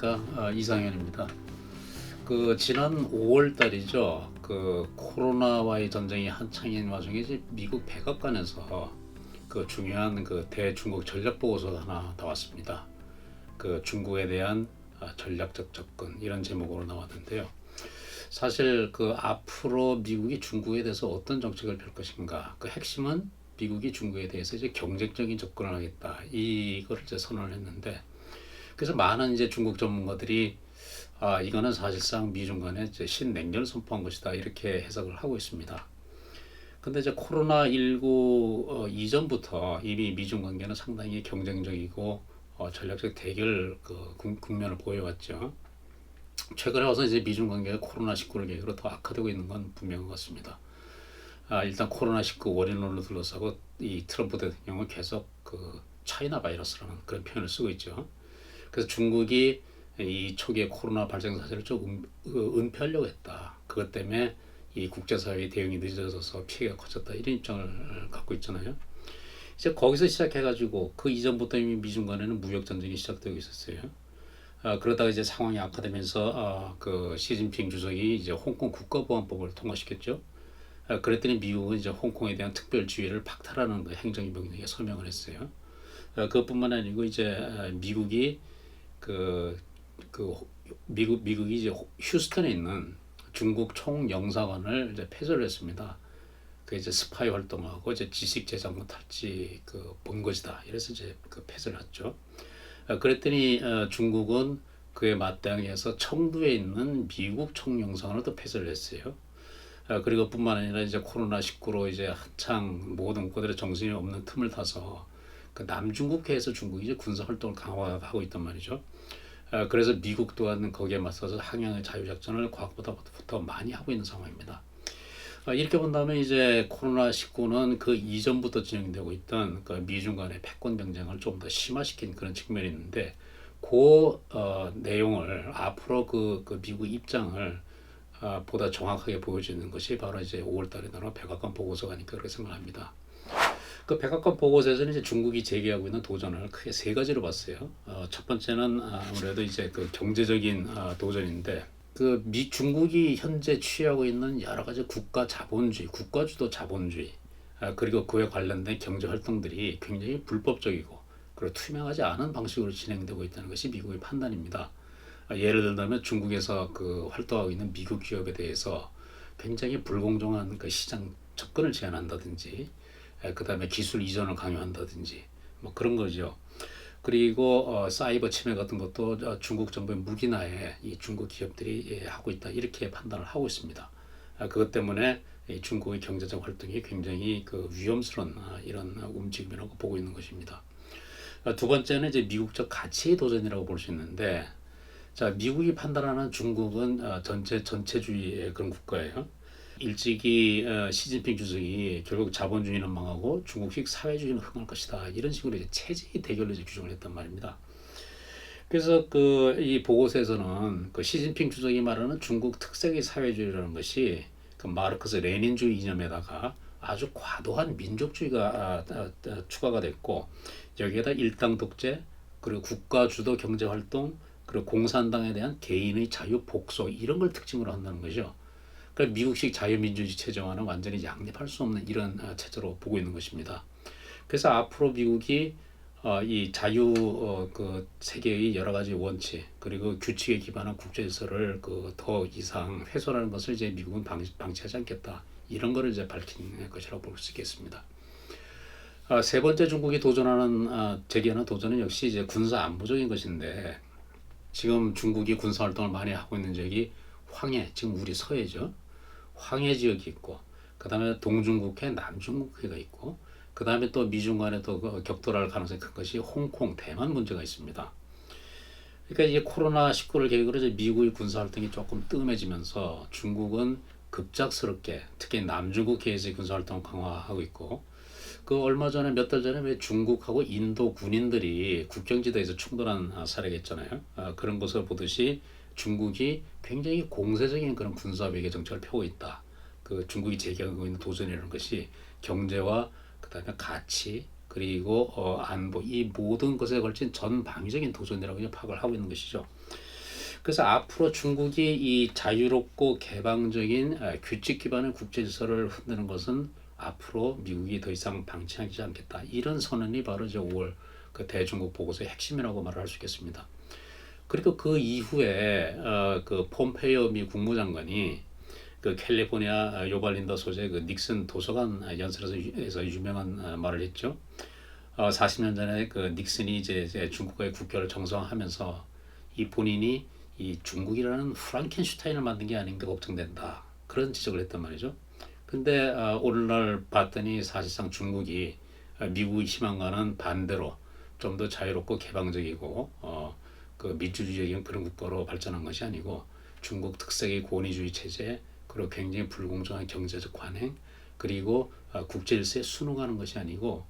안녕하십니까 아, 이상현입니다. 그 지난 5월 달이죠. 그 코로나와의 전쟁이 한창인 와중에 미국 백악관에서 그 중요한 그 대중국 전략 보고서가 하나 나왔습니다. 그 중국에 대한 아, 전략적 접근 이런 제목으로 나왔는데요. 사실 그 앞으로 미국이 중국에 대해서 어떤 정책을 펼 것인가 그 핵심은 미국이 중국에 대해서 이제 경쟁적인 접근을 하겠다 이거를 이제 선언을 했는데 그래서 많은 이제 중국 전문가들이 아 이거는 사실상 미중 간의 신냉전을 선포한 것이다 이렇게 해석을 하고 있습니다. 근데 이제 코로나 19 어, 이전부터 이미 미중 관계는 상당히 경쟁적이고 어, 전략적 대결 그 국- 국면을 보여왔죠. 최근에 와서 이제 미중 관계가 코로나 19를 계기로 더 악화되고 있는 건 분명한 것 같습니다. 아, 일단 코로나 19 원인론을 둘러싸고 이 트럼프 대통령은 계속 그 차이나 바이러스라는 그런 표현을 쓰고 있죠. 그래서 중국이 이 초기에 코로나 발생 사실을 좀 은, 그 은폐하려고 했다. 그것 때문에 이 국제사회의 대응이 늦어져서 피해가 커졌다. 이런 입장을 갖고 있잖아요. 이제 거기서 시작해가지고 그 이전부터 이미 미중 간에는 무역 전쟁이 시작되고 있었어요. 아, 그러다가 이제 상황이 악화되면서 아, 그 시진핑 주석이 이제 홍콩 국가보안법을 통과시켰죠. 아, 그랬더니 미국은 이제 홍콩에 대한 특별 지위를 박탈하는 그 행정위 명령에 서명을 했어요. 아, 그것뿐만 아니고 이제 아, 미국이 그, 그 미국 미국이 이제 휴스턴에 있는 중국 총영사관을 이제 폐쇄를 했습니다. 그 이제 스파이 활동하고 이제 지식 재산권 탈취 그본 것이다. 이래서 이제 그 폐쇄를 했죠. 아, 그랬더니 어, 중국은 그에 맞대응해서 청두에 있는 미국 총영사관을 또 폐쇄를 했어요. 아, 그리고 뿐만 아니라 이제 코로나 19로 이제 한창 모든 국가들의 정신이 없는 틈을 타서 그 남중국해에서 중국이 이제 군사 활동을 강화하고 있단 말이죠. 아, 그래서 미국 또한 거기에 맞서서 항양의 자유작전을 과거보다 더 많이 하고 있는 상황입니다. 아, 이렇게 본다면 이제 코로나 19는 그 이전부터 진행되고 있던 그 미중 간의 패권 경쟁을 좀 더 심화시킨 그런 측면이 있는데 그 어, 내용을 앞으로 그, 그 미국 입장을 아, 보다 정확하게 보여주는 것이 바로 이제 5월달에 나온 백악관 보고서가 아닐까 그렇게 생각합니다. 그 백악관 보고서에서는 이제 중국이 제기하고 있는 도전을 크게 세 가지로 봤어요. 어, 첫 번째는 아무래도 이제 그 경제적인 아, 도전인데 그 미 중국이 현재 취하고 있는 여러 가지 국가 자본주의, 국가주도 자본주의 아, 그리고 그에 관련된 경제 활동들이 굉장히 불법적이고 그리고 투명하지 않은 방식으로 진행되고 있다는 것이 미국의 판단입니다. 아, 예를 들자면 중국에서 그 활동하고 있는 미국 기업에 대해서 굉장히 불공정한 그 시장 접근을 제한한다든지 그 다음에 기술 이전을 강요한다든지 뭐 그런 거죠. 그리고 어, 사이버 침해 같은 것도 어, 중국 정부의 무기나에 이 중국 기업들이 예, 하고 있다 이렇게 판단을 하고 있습니다. 아, 그것 때문에 이 중국의 경제적 활동이 굉장히 그 위험스러운 아, 이런 움직임이라고 보고 있는 것입니다. 아, 두 번째는 이제 미국적 가치의 도전이라고 볼 수 있는데, 자 미국이 판단하는 중국은 어, 전체 전체주의의 그런 국가예요. 일찍이 어, 시진핑 주석이 결국 자본주의는 망하고 중국식 사회주의는 흥할 것이다 이런 식으로 이제 체제의 대결로 이제 규정을 했단 말입니다. 그래서 그 이 보고서에서는 그 시진핑 주석이 말하는 중국 특색의 사회주의라는 것이 그 마르크스 레닌주의 이념에다가 아주 과도한 민족주의가 아, 아, 아, 추가가 됐고 여기에다 일당 독재 그리고 국가 주도 경제 활동 그리고 공산당에 대한 개인의 자유 복속 이런 걸 특징으로 한다는 거죠. 그러니까 미국식 자유민주주의 체제와는 완전히 양립할 수 없는 이런 어, 체제로 보고 있는 것입니다. 그래서 앞으로 미국이 어, 이 자유 어, 그 세계의 여러 가지 원칙 그리고 규칙에 기반한 국제 질서를 그 더 이상 훼손하는 것을 이제 미국은 방치, 방치하지 않겠다 이런 거를 이제 밝힌 것이라고 볼 수 있겠습니다. 아, 세 번째 중국이 도전하는 아, 제기하는 도전은 역시 이제 군사 안보적인 것인데 지금 중국이 군사 활동을 많이 하고 있는 지역이 황해 지금 우리 서해죠. 황해 지역이 있고 그 다음에 동중국해, 남중국해가 있고 그 다음에 또 미중 간에 또그 격돌할 가능성이 큰 것이 홍콩, 대만 문제가 있습니다. 그러니까 이제 코로나 19를 계기로 이제 미국의 군사 활동이 조금 뜸해지면서 중국은 급작스럽게 특히 남중국해에서 군사 활동을 강화하고 있고 그 얼마 전에 몇 달 전에 왜 중국하고 인도 군인들이 국경지대에서 충돌한 아, 사례가 있잖아요. 아, 그런 것을 보듯이 중국이 굉장히 공세적인 그런 군사 외교 정책을 펴고 있다. 그 중국이 제기하고 있는 도전이라는 것이 경제와 그다음에 가치 그리고 어, 안보 이 모든 것에 걸친 전방위적인 도전이라고 파악을 하고 있는 것이죠. 그래서 앞으로 중국이 이 자유롭고 개방적인 아, 규칙 기반의 국제 질서를 흔드는 것은 앞으로 미국이 더 이상 방치하지 않겠다. 이런 선언이 바로 이제 5월 그 대중국 보고서의 핵심이라고 말을 할 수 있겠습니다. 그리고 그 이후에 어, 그 폼페이오 미 국무장관이 그 캘리포니아 요발린더 소재 그 닉슨 도서관 연설에서 유명한 어, 말을 했죠. 어, 40년 전에 그 닉슨이 이제, 이제 중국과의 국교를 정상화하면서 이 본인이 이 중국이라는 프랑켄슈타인을 만든 게 아닌가 걱정된다. 그런 지적을 했단 말이죠. 근데 어, 오늘날 봤더니 사실상 중국이 어, 미국이 희망과는 반대로 좀 더 자유롭고 개방적이고 어, 그 민주주의적인 그런 국가로 발전한 것이 아니고 중국 특색의 권위주의 체제 그리고 굉장히 불공정한 경제적 관행 그리고 어, 국제 질서에 순응하는 것이 아니고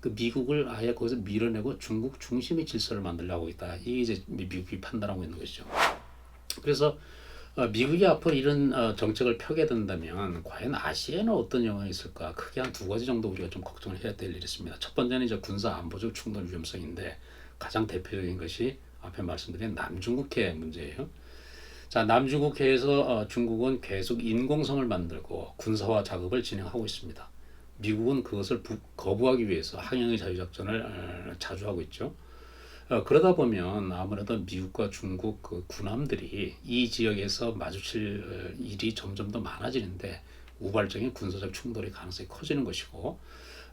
그 미국을 아예 거기서 밀어내고 중국 중심의 질서를 만들려고 있다. 이게 이제 미국이 판단하고 있는 것이죠. 그래서 어, 미국이 앞으로 이런 어, 정책을 펴게 된다면 과연 아시아에는 어떤 영향이 있을까? 크게 한 두 가지 정도 우리가 좀 걱정을 해야 될 일이 있습니다. 첫 번째는 이제 군사 안보적 충돌 위험성인데 가장 대표적인 것이 앞에 말씀드린 남중국해 문제예요. 자, 남중국해에서 어, 중국은 계속 인공섬을 만들고 군사화 작업을 진행하고 있습니다. 미국은 그것을 부, 거부하기 위해서 항영의 자유작전을 어, 자주 하고 있죠. 어, 그러다 보면 아무래도 미국과 중국 그 군함들이 이 지역에서 마주칠 어, 일이 점점 더 많아지는데 우발적인 군사적 충돌의 가능성이 커지는 것이고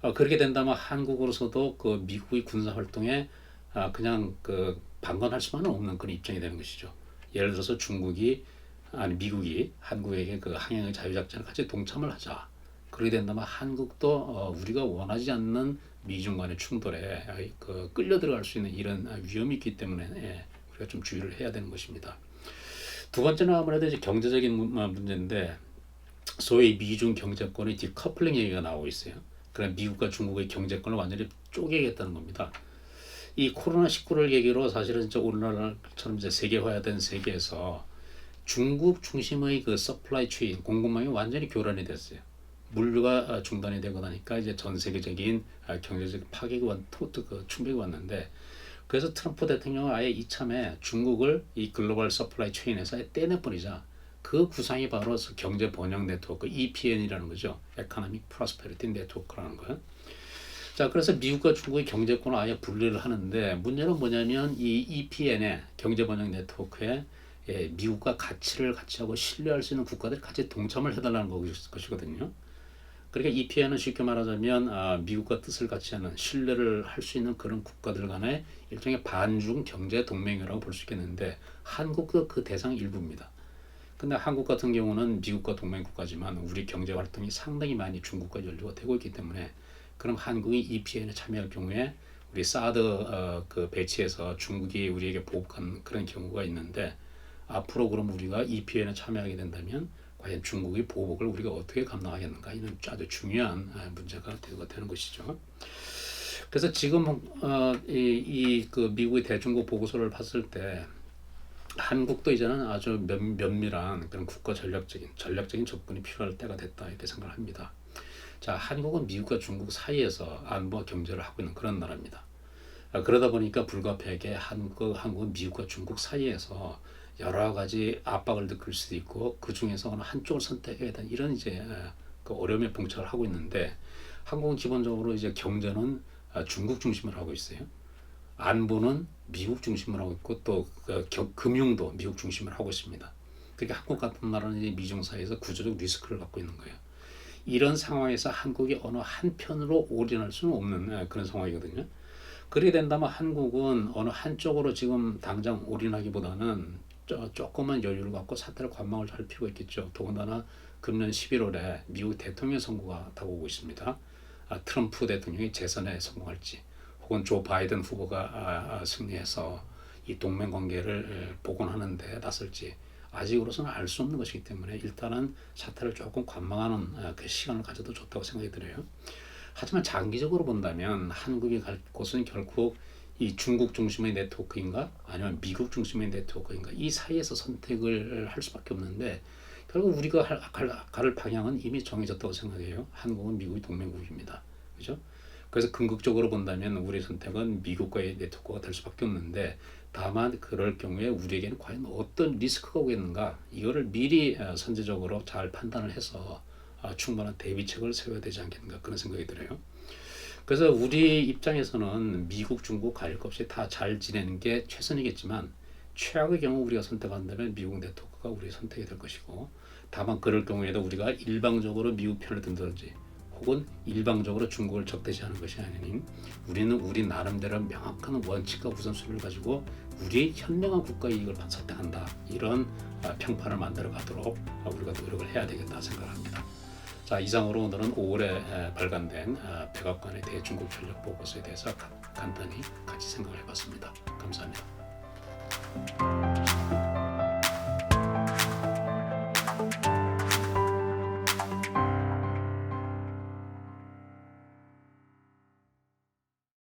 어, 그렇게 된다면 한국으로서도 그 미국의 군사 활동에 아, 그냥 그 방관할 수만은 없는 그런 입장이 되는 것이죠. 예를 들어서 중국이 아니 미국이 한국에게 그 항해의 자유작전을 같이 동참을 하자. 그렇게 된다면 한국도 어, 우리가 원하지 않는 미중 간의 충돌에 그 끌려 들어갈 수 있는 이런 위험이 있기 때문에 예, 우리가 좀 주의를 해야 되는 것입니다. 두 번째는 아무래도 이제 경제적인 문제인데 소위 미중 경제권의 디커플링 얘기가 나오고 있어요. 그럼 미국과 중국의 경제권을 완전히 쪼개겠다는 겁니다. 이 코로나 19를 계기로 사실은 이제 오늘날처럼 이제 세계화된 세계에서 중국 중심의 그 서플라이 체인 공급망이 완전히 교란이 됐어요. 물류가 어, 중단이 되고 나니까 이제 전 세계적인 아, 경제적 파괴가 왔, 그 충격이 왔는데 그래서 트럼프 대통령은 아예 이참에 중국을 이 글로벌 서플라이 체인에서 떼내버리자. 그 구상이 바로 경제 번영 네트워크 EPN이라는 거죠. 에코노믹 프로스페리티 네트워크라는 거예요. 자, 그래서 미국과 중국의 경제권을 아예 분리를 하는데 문제는 뭐냐면 이 EPN의 경제 번영 네트워크에 예, 미국과 가치를 같이 하고 신뢰할 수 있는 국가들이 같이 동참을 해달라는 것이거든요. 그러니까 EPN은 쉽게 말하자면 아, 미국과 뜻을 같이 하는 신뢰를 할 수 있는 그런 국가들 간의 일종의 반중 경제 동맹이라고 볼 수 있겠는데 한국도 그 대상 일부입니다. 근데 한국 같은 경우는 미국과 동맹 국가지만 우리 경제 활동이 상당히 많이 중국과 연루가 되고 있기 때문에 그럼 한국이 EPN에 참여할 경우에 우리 사드 어, 그 배치에서 중국이 우리에게 보복한 그런 경우가 있는데 앞으로 그럼 우리가 EPN에 참여하게 된다면 과연 중국의 보복을 우리가 어떻게 감당하겠는가 이는 아주 중요한 아, 문제가 되는 것이죠. 그래서 지금 어, 이그 미국의 대중국 보고서를 봤을 때 한국도 이제는 아주 면, 면밀한 그런 국가 전략적인 전략적인 접근이 필요할 때가 됐다 이렇게 생각을 합니다. 자, 한국은 미국과 중국 사이에서 안보와 경제를 하고 있는 그런 나라입니다. 아, 그러다 보니까 불가피하게 한국, 한국은 미국과 중국 사이에서 여러 가지 압박을 느낄 수도 있고 그 중에서 어느 한쪽을 선택해야 되는 이런 이제 그 어려움에 봉착을 하고 있는데 한국은 기본적으로 이제 경제는 아, 중국 중심으로 하고 있어요. 안보는 미국 중심으로 하고 있고 또 그 금융도 미국 중심으로 하고 있습니다. 그러니까 한국 같은 나라는 이제 미중 사이에서 구조적 리스크를 갖고 있는 거예요. 이런 상황에서 한국이 어느 한편으로 올인할 수는 없는 그런 상황이거든요. 그렇게 된다면 한국은 어느 한쪽으로 지금 당장 올인하기보다는 조금만 여유를 갖고 사태를 관망을 할 필요가 있겠죠. 더군다나 금년 11월에 미국 대통령 선거가 다가오고 있습니다. 아, 트럼프 대통령이 재선에 성공할지 혹은 조 바이든 후보가 아, 아, 승리해서 이 동맹 관계를 복원하는 데 나설지 아직으로서는 알 수 없는 것이기 때문에 일단은 사태를 조금 관망하는 그 시간을 가져도 좋다고 생각이 들어요. 하지만 장기적으로 본다면 한국이 갈 곳은 결국 이 중국 중심의 네트워크인가 아니면 미국 중심의 네트워크인가 이 사이에서 선택을 할 수밖에 없는데 결국 우리가 할, 갈, 갈 방향은 이미 정해졌다고 생각해요. 한국은 미국의 동맹국입니다. 그죠? 그래서 궁극적으로 본다면 우리 선택은 미국과의 네트워크가 될 수밖에 없는데 다만 그럴 경우에 우리에게는 과연 어떤 리스크가 오겠는가 이거를 미리 어, 선제적으로 잘 판단을 해서 아, 충분한 대비책을 세워야 되지 않겠는가 그런 생각이 들어요. 그래서 우리 입장에서는 미국, 중국 가릴 것 없이 다 잘 지내는 게 최선이겠지만 최악의 경우 우리가 선택한다면 미국 네트워크가 우리의 선택이 될 것이고 다만 그럴 경우에도 우리가 일방적으로 미국 편을 든다든지 혹은 일방적으로 중국을 적대시하는 것이 아닌 우리는 우리 나름대로 명확한 원칙과 우선순위를 가지고 우리 현명한 국가 이익을 선택한다 이런 아, 평판을 만들어 가도록 아, 우리가 노력을 해야 되겠다 생각합니다. 자 이상으로 오늘은 5월에 발간된 아, 백악관의 대중국 전략 보고서에 대해서 가- 간단히 같이 생각을 해봤습니다. 감사합니다.